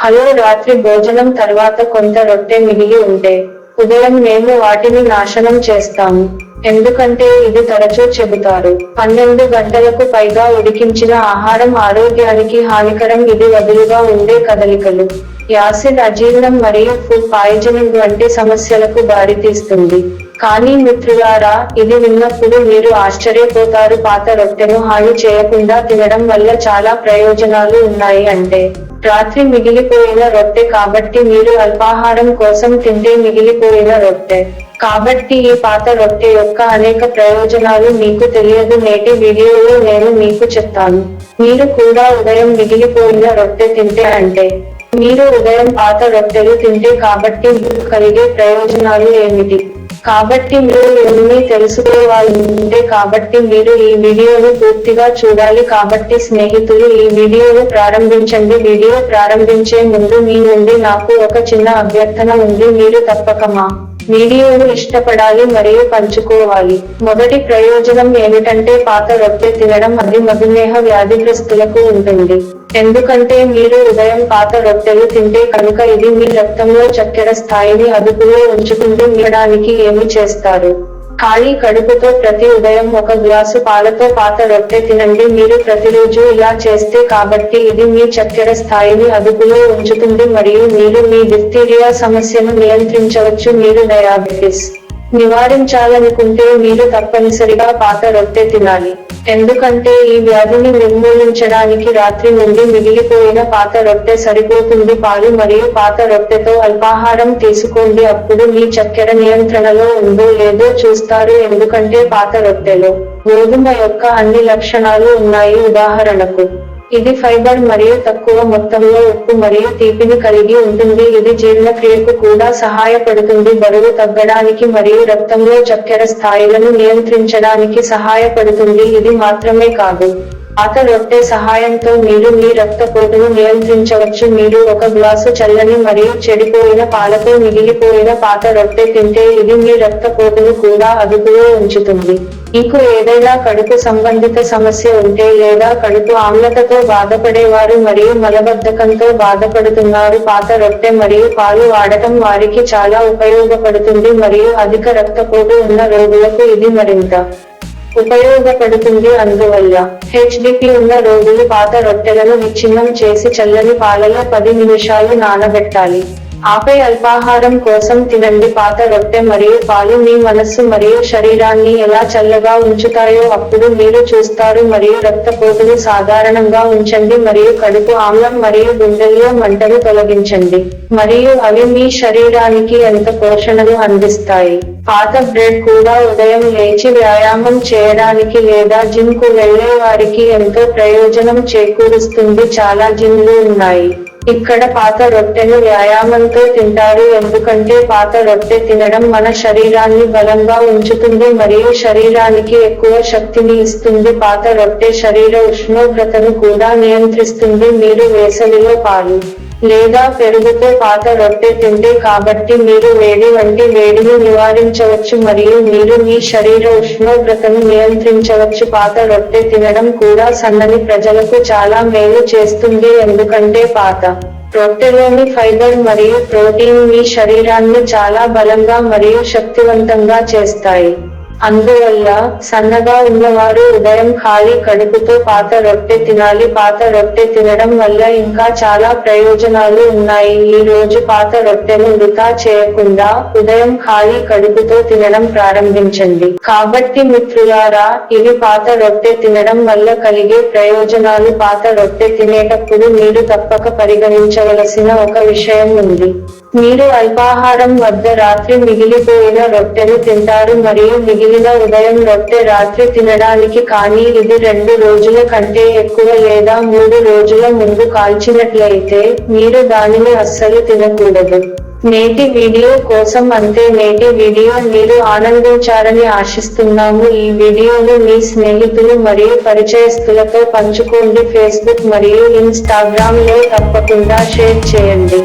Hello రాత్రి భోజనం తర్వాత కొంత రొట్టె మిగిలి ఉంటే ఉదయం మేము వాటిని నాశనం చేస్తాము. ఎందుకంటే ఇది తరచూ చెబుతారు. పన్నెండు గంటలకు పైగా ఉడికించిన ఆహారం ఆరోగ్యానికి హానికరం ఇది వదులుగా ఉండే కదలికలు. యాసిడ్ అజీర్ణం మరియు ఫుడ్ పాయిజనింగ్ వంటి సమస్యలకు దారితీస్తుంది. కానీ మిత్రులారా ఇది విన్నప్పుడు మీరు ఆశ్చర్యపోతారు. పాత రొట్టెను హాని చేయకుండా తినడం వల్ల చాలా ప్రయోజనాలు ఉన్నాయి అంటే. రాత్రి మిగిలిపోయిన రొట్టె కాబట్టి మీరు అల్పాహారం కోసం తింటే మిగిలిపోయిన రొట్టె. కాబట్టి ఈ పాత రొట్టె యొక్క అనేక ప్రయోజనాలు మీకు తెలియదు. నేటి వీడియోలో నేను మీకు చెప్తాను. మీరు కూడా ఉదయం మిగిలిపోయిన రొట్టె తింటే అంటే. మీరు ఉదయం పాత రొట్టెలు తింటే కాబట్టి మీకు కలిగే ప్రయోజనాలు ఏమిటి? కాబట్టి మీరు ఎన్ని తెలుసుకోవాలంటే కాబట్టి మీరు ఈ వీడియోను పూర్తిగా చూడాలి. కాబట్టి స్నేహితులు ఈ వీడియోను ప్రారంభించండి. వీడియో ప్రారంభించే ముందు మీ నుండి నాకు ఒక చిన్న అభ్యర్థన ఉంది. మీరు తప్పక మా వీడియోను ఇష్టపడాలి మరియు పంచుకోవాలి. మొదటి ప్రయోజనం ఏమిటంటే పాత రొట్టె తినడం అది మధుమేహ వ్యాధిగ్రస్తులకు ఉంటుంది. ఎందుకంటే మీరు ఉదయం పాత రొట్టెలు తింటే కనుక ఇది మీ రక్తంలో చక్కెర స్థాయిని అదుపులో ఉంచుకుంటూ మిగడానికి ఏమి చేస్తారు? ఖాళీ కడుపుతో ప్రతి ఉదయం ఒక గ్లాసు పాలతో పాత రొట్టె తినండి. మీరు ప్రతిరోజు ఇలా చేస్తే కాబట్టి ఇది మీ చక్కెర స్థాయిని అదుపులో ఉంచుతుంది మరియు మీరు మీ డిఫ్తీరియా సమస్యను నియంత్రించవచ్చు. మీరు డయాబెటిస్ నివారించాలనుకుంటే మీరు తప్పనిసరిగా పాత రొట్టె తినాలి. ఎందుకంటే ఈ వ్యాధిని నిర్మూలించడానికి రాత్రి నుండి మిగిలిపోయిన పాత రొట్టె సరిపోతుంది. పాలు మరియు పాత రొట్టెతో అల్పాహారం తీసుకోండి. అప్పుడు మీ చక్కెర నియంత్రణలో ఉందో లేదో చూస్తారు. ఎందుకంటే పాత రొట్టెలో గోధుమ యొక్క అన్ని లక్షణాలు ఉన్నాయి. ఉదాహరణకు ఇది ఫైబర్ మరియు తక్కువ మొత్తంలో ఉప్పు మరియు తీపిని కలిగి ఉంటుంది. ఇది జీర్ణక్రియకు కూడా సహాయపడుతుంది. బరువు తగ్గడానికి మరియు రక్తంలో చక్కెర స్థాయిలను నియంత్రించడానికి సహాయపడుతుంది. ఇది మాత్రమే కాదు. పాత రొట్టె సహాయంతో మీరు మీ రక్తపోటును నియంత్రించవచ్చు. మీరు ఒక గ్లాసు చల్లని మరియు చెడిపోయిన పాలతో మిగిలిపోయిన పాత రొట్టె తింటే ఇది మీ రక్తపోటును కూడా అదుపులో ఉంచుతుంది. మీకు ఏదైనా కడుపు సంబంధిత సమస్య ఉంటే లేదా కడుపు ఆమ్లతతో బాధపడేవారు మరియు మలబద్ధకంతో బాధపడుతున్నారు పాత రొట్టె మరియు పాలు వాడటం వారికి చాలా ఉపయోగపడుతుంది మరియు అధిక రక్తపోటు ఉన్న రోగులకు ఇది మరింత ఉపయోగపడుతుంది అందువల్ల. హెచ్డిపి ఉన్న రోజులు పాత రొట్టెలను విచ్ఛిన్నం చేసి చల్లని పాలలో పది నిమిషాలు నానబెట్టాలి. ఆపై అల్పాహారం కోసం తినండి. పాత రొట్టె మరియు పాలు మీ మనస్సు మరియు శరీరాన్ని ఎలా చల్లగా ఉంచుతాయో అప్పుడు మీరు చూస్తారు. మరియు రక్తపోటును సాధారణంగా ఉంచండి. మరియు కడుపు ఆమ్లం మరియు గుండెల్లో మంటను తొలగించండి. మరియు అవి మీ శరీరానికి ఎంత పోషణను అందిస్తాయి? పాత బ్రెడ్ కూడా ఉదయం లేచి వ్యాయామం చేయడానికి లేదా జిమ్కు వెళ్ళే వారికి ఎంతో ప్రయోజనం చేకూరుస్తుంది. చాలా జిమ్లు ఉన్నాయి. ఇక్కడ పాత రొట్టెను వ్యాయామంతో తింటారు. ఎందుకంటే పాత రొట్టె తినడం మన శరీరాన్ని బలంగా ఉంచుతుంది మరియు శరీరానికి ఎక్కువ శక్తిని ఇస్తుంది. పాత రొట్టె శరీర ఉష్ణోగ్రతను కూడా నియంత్రిస్తుంది. మీరు వేసవిలో పాలు లేదా పెరుగుతో పాత రొట్టె తింటే కాబట్టి మీరు వేడి వంటి వేడిని నివారించవచ్చు మరియు మీరు మీ శరీర ఉష్ణోగ్రతను నియంత్రించవచ్చు. పాత రొట్టె తినడం కూడా సన్నని ప్రజలకు చాలా మేలు చేస్తుంది. ఎందుకంటే పాత రొట్టెలోని ఫైబర్ మరియు ప్రోటీన్ మీ శరీరాన్ని చాలా బలంగా మరియు శక్తివంతంగా చేస్తాయి. అందువల్ల సన్నగా ఉన్నవారు ఉదయం ఖాళీ కడుపుతో పాత రొట్టె తినాలి. పాత రొట్టె తినడం వల్ల ఇంకా చాలా ప్రయోజనాలు ఉన్నాయి. ఈ రోజు పాత రొట్టెను వృధా చేయకుండా ఉదయం ఖాళీ కడుపుతో తినడం ప్రారంభించండి. కాబట్టి మిత్రులారా ఇవి పాత రొట్టె తినడం వల్ల కలిగే ప్రయోజనాలు. పాత రొట్టె తినేటప్పుడు మీరు తప్పక పరిగణించవలసిన ఒక విషయం ఉంది. మీరు అల్పాహారం వద్ద రాత్రి మిగిలిపోయిన రొట్టెను తింటారు మరియు మిగిలిన ఉదయం రొట్టె రాత్రి తినడానికి కానీ ఇది రెండు రోజుల కంటే ఎక్కువ లేదా మూడు రోజుల ముందు కాల్చినట్లయితే మీరు దానిని అస్సలు తినకూడదు. నేటి వీడియో కోసం అంతే నేటి వీడియో మీరు ఆనందించారని ఆశిస్తున్నాము. ఈ వీడియోను మీ స్నేహితులు మరియు పరిచయస్తులతో పంచుకోండి. ఫేస్బుక్ మరియు ఇన్స్టాగ్రామ్లో తప్పకుండా షేర్ చేయండి.